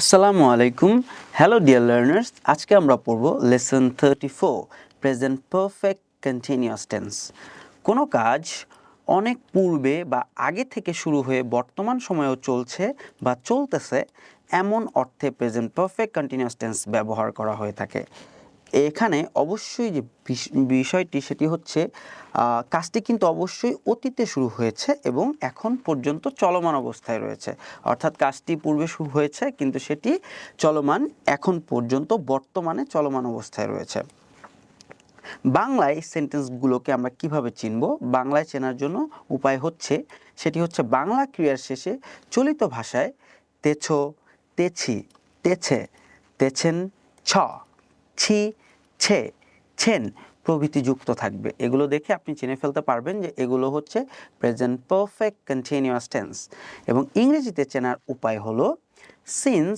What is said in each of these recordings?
আসসালামু আলাইকুম। Hello dear learners আজকে আমরা পড়ব lesson thirty four present perfect continuous tense কোনো কাজ অনেক পূর্বে বা আগে থেকে শুরু হয়ে বর্তমান সময়েও চলছে বা চলতেছে, এমন অর্থে প্রেজেন্ট পারফেক্ট কন্টিনিউয়াস টেন্স ব্যবহার করা হয়ে থাকে। এখানে অবশ্যই যে বিষ- বিষয়টি সেটি হচ্ছে কাজটি কিন্তু অবশ্যই অতীতে শুরু হয়েছে এবং এখন পর্যন্ত চলমান অবস্থায় রয়েছে। অর্থাৎ কাজটি পূর্বে শুরু হয়েছে কিন্তু সেটি চলমান এখন পর্যন্ত বর্তমানে চলমান অবস্থায় রয়েছে। বাংলায় সেন্টেন্সগুলোকে আমরা কীভাবে চিনব? বাংলায় চেনার জন্য উপায় হচ্ছে, সেটি হচ্ছে বাংলা ক্রিয়ার শেষে চলিত ভাষায় তেছো, তেছি, তেছে, তেছেন, ছ, ছি ছে, ছেন প্রভৃতি যুক্ত থাকবে। এগুলো দেখে আপনি চিনে ফেলতে পারবেন যে এগুলো হচ্ছে প্রেজেন্ট পারফেক্ট কন্টিনিউয়াস টেন্স এবং ইংরেজিতে চেনার উপায় হলো সিন্স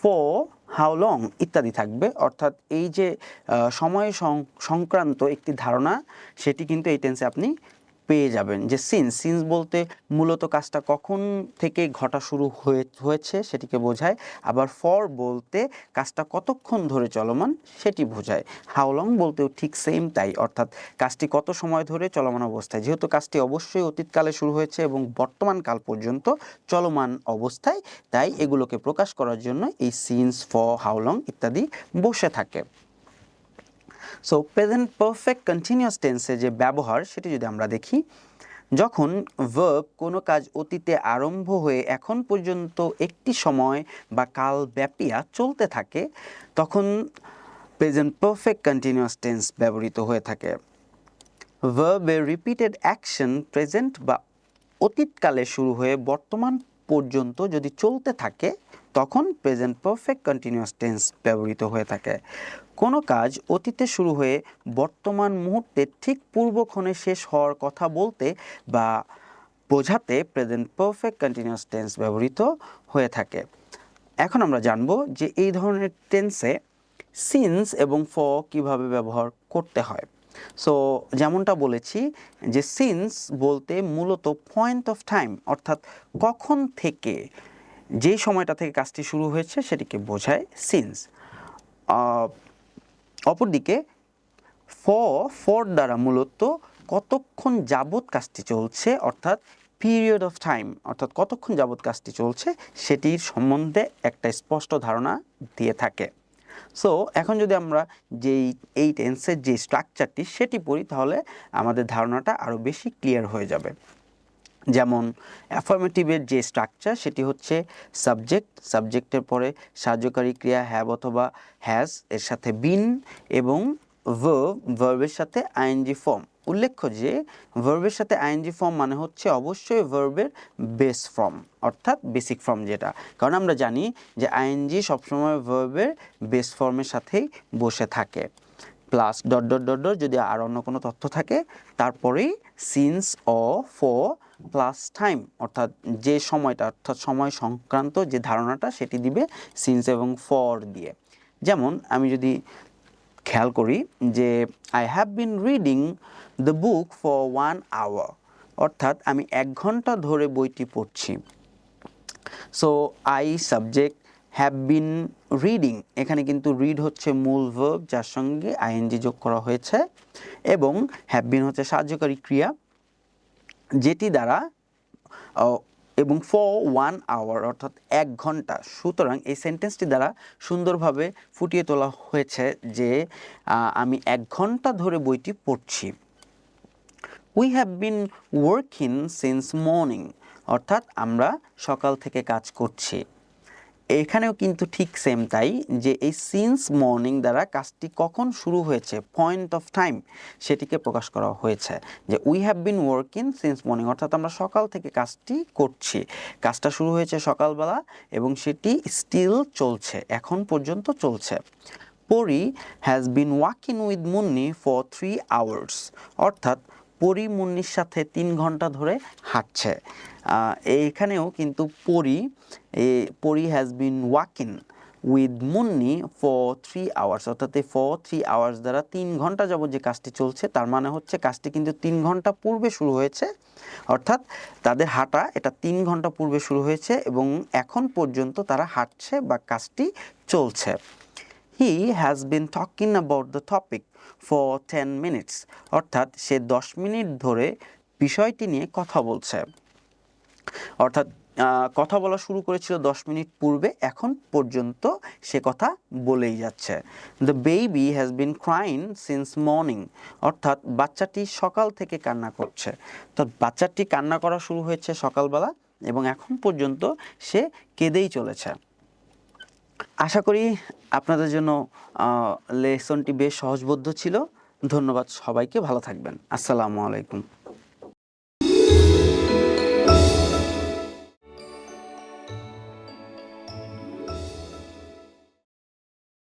ফর হাউ লং ইত্যাদি থাকবে। অর্থাৎ এই যে সময় সংক্রান্ত একটি ধারণা, সেটি কিন্তু এই টেন্সে আপনি পেয়ে যাবেন যে সিন্স সিন্স বলতে মূলত কাজটা কখন থেকে ঘটা শুরু হয়ে, হয়েছে সেটিকে বোঝায়। আবার ফর বলতে কাজটা কতক্ষণ ধরে চলমান সেটি বোঝায়। হাউ লং বলতেও ঠিক সেম তাই। অর্থাৎ কাজটি কত সময় ধরে চলমান অবস্থায়। যেহেতু কাজটি অবশ্যই অতীতকালে শুরু হয়েছে এবং বর্তমান কাল পর্যন্ত চলমান অবস্থায়, তাই এগুলোকে প্রকাশ করার জন্য এই সিন্স ফর হাউ লং ইত্যাদি বসে থাকে। সো প্রেজেন্ট পারফেক্ট কন্টিনিউয়াস টেন্সে যে ব্যবহার, সেটি যদি আমরা দেখি, যখন ভার্ব কোনো কাজ অতীতে আরম্ভ হয়ে এখন পর্যন্ত একটি সময় বা কাল ব্যাপিয়া চলতে থাকে, তখন প্রেজেন্ট পারফেক্ট কন্টিনিউয়াস টেন্স ব্যবহৃত হয়ে থাকে। ভার্বের রিপিটেড অ্যাকশন প্রেজেন্ট বা অতীতকালে শুরু হয়ে বর্তমান পর্যন্ত যদি চলতে থাকে তখন প্রেজেন্ট পারফেক্ট কন্টিনিউয়াস টেন্স ব্যবহৃত হয়ে থাকে। কোনো কাজ অতীতে শুরু হয়ে বর্তমান মুহূর্তে ঠিক পূর্বক্ষণে শেষ হওয়ার কথা বলতে বা বোঝাতে প্রেজেন্ট পারফেক্ট কন্টিনিউয়াস টেন্স ব্যবহৃত হয়ে থাকে। এখন আমরা জানব যে এই ধরনের টেন্সে সিন্স এবং ফ কীভাবে ব্যবহার করতে হয়। সো যেমনটা বলেছি যে সিন্স বলতে মূলত পয়েন্ট অফ টাইম অর্থাৎ কখন থেকে যেই সময়টা থেকে কাজটি শুরু হয়েছে সেটিকে বোঝায় সিন্স অপরদিকে ফ ফর দ্বারা মূলত কতক্ষণ যাবৎ কাজটি চলছে, অর্থাৎ পিরিয়ড অফ টাইম অর্থাৎ কতক্ষণ যাবৎ কাজটি চলছে, সেটির সম্বন্ধে একটা স্পষ্ট ধারণা দিয়ে থাকে। সো এখন যদি আমরা যেই এই টেন্সের যে স্ট্রাকচারটি সেটি পড়ি, তাহলে আমাদের ধারণাটা আরও বেশি ক্লিয়ার হয়ে যাবে। যেমন অ্যাফার্মেটিভের যে স্ট্রাকচার সেটি হচ্ছে সাবজেক্ট সাবজেক্টের পরে সাহায্যকারী ক্রিয়া হ্যাভ অথবা হ্যাজ এর সাথে বিন এবং ভার্ব ভার্বের সাথে আইএনজি ফর্ম উল্লেখ্য যে ভার্বের সাথে আইএনজি ফর্ম মানে হচ্ছে অবশ্যই ভার্বের বেস ফর্ম অর্থাৎ বেসিক ফর্ম যেটা। কারণ আমরা জানি যে আইএনজি সবসময় ভার্বের বেস ফর্মের সাথেই বসে থাকে। Plus dot dot dot dot যদি আর অন্য কোনো তথ্য থাকে, তারপরেই since or for plus time অর্থাৎ যে সময়টা, অর্থাৎ সময় সংক্রান্ত যে ধারণাটা, সেটি দিবে সিন্স এবং ফর দিয়ে। যেমন আমি যদি খেয়াল করি যে I have been reading the book for one hour অর্থাৎ আমি এক ঘণ্টা ধরে বইটি পড়ছি। So I subject have been reading এখানে কিন্তু রিড হচ্ছে মূল ভার্ব যার সঙ্গে আইএনজি যোগ করা হয়েছে, এবং হ্যাভ বিন হচ্ছে সাহায্যকারী ক্রিয়া। যেটি দ্বারা এবং ফর ওয়ান আওয়ার অর্থাৎ এক ঘণ্টা। সুতরাং এই সেন্টেন্সটি দ্বারা সুন্দরভাবে ফুটিয়ে তোলা হয়েছে যে আমি এক ঘণ্টা ধরে বইটি পড়ছি। We have been working since morning অর্থাৎ আমরা সকাল থেকে কাজ করছি। এখানেও কিন্তু ঠিক সেম তাই যে এই সিন্স মর্নিং দ্বারা কাজটি কখন শুরু হয়েছে পয়েন্ট অফ টাইম সেটিকে প্রকাশ করা হয়েছে। যে we have been working since morning অর্থাৎ আমরা সকাল থেকে কাজটি করছি। কাজটা শুরু হয়েছে সকালবেলা এবং সেটি স্টিল চলছে, এখন পর্যন্ত চলছে। Pori has been walking with Munni for three hours অর্থাৎ পরি মুন্নির সাথে তিন ঘণ্টা ধরে হাঁটছে। এইখানেও কিন্তু Pori Pori has been walking with Munni for three hours অর্থাৎ এই ফর থ্রি আওয়ার্স দ্বারা তিন ঘণ্টা যাবত যে কাজটি চলছে, তার মানে হচ্ছে কাজটি কিন্তু তিন ঘণ্টা পূর্বে শুরু হয়েছে। অর্থাৎ তাদের হাঁটা এটা তিন ঘণ্টা পূর্বে শুরু হয়েছে এবং এখন পর্যন্ত তারা হাঁটছে বা কাজটি চলছে। He has been talking about the topic for ten minutes অর্থাৎ সে দশ মিনিট ধরে বিষয়টি নিয়ে কথা বলছে। অর্থাৎ কথা বলা শুরু করেছিল দশ মিনিট পূর্বে, এখন পর্যন্ত সে কথা বলেই যাচ্ছে। The baby has been crying since morning অর্থাৎ, বাচ্চাটি সকাল থেকে কান্না করছে। তো বাচ্চাটি কান্না করা শুরু হয়েছে সকালবেলা এবং এখন পর্যন্ত সে কেঁদেই চলেছে। আশা করি আপনাদের জন্য লেসনটি বেশ সহজবোধ্য ছিল। ধন্যবাদ সবাইকে ভালো থাকবেন। আসসালামু আলাইকুম।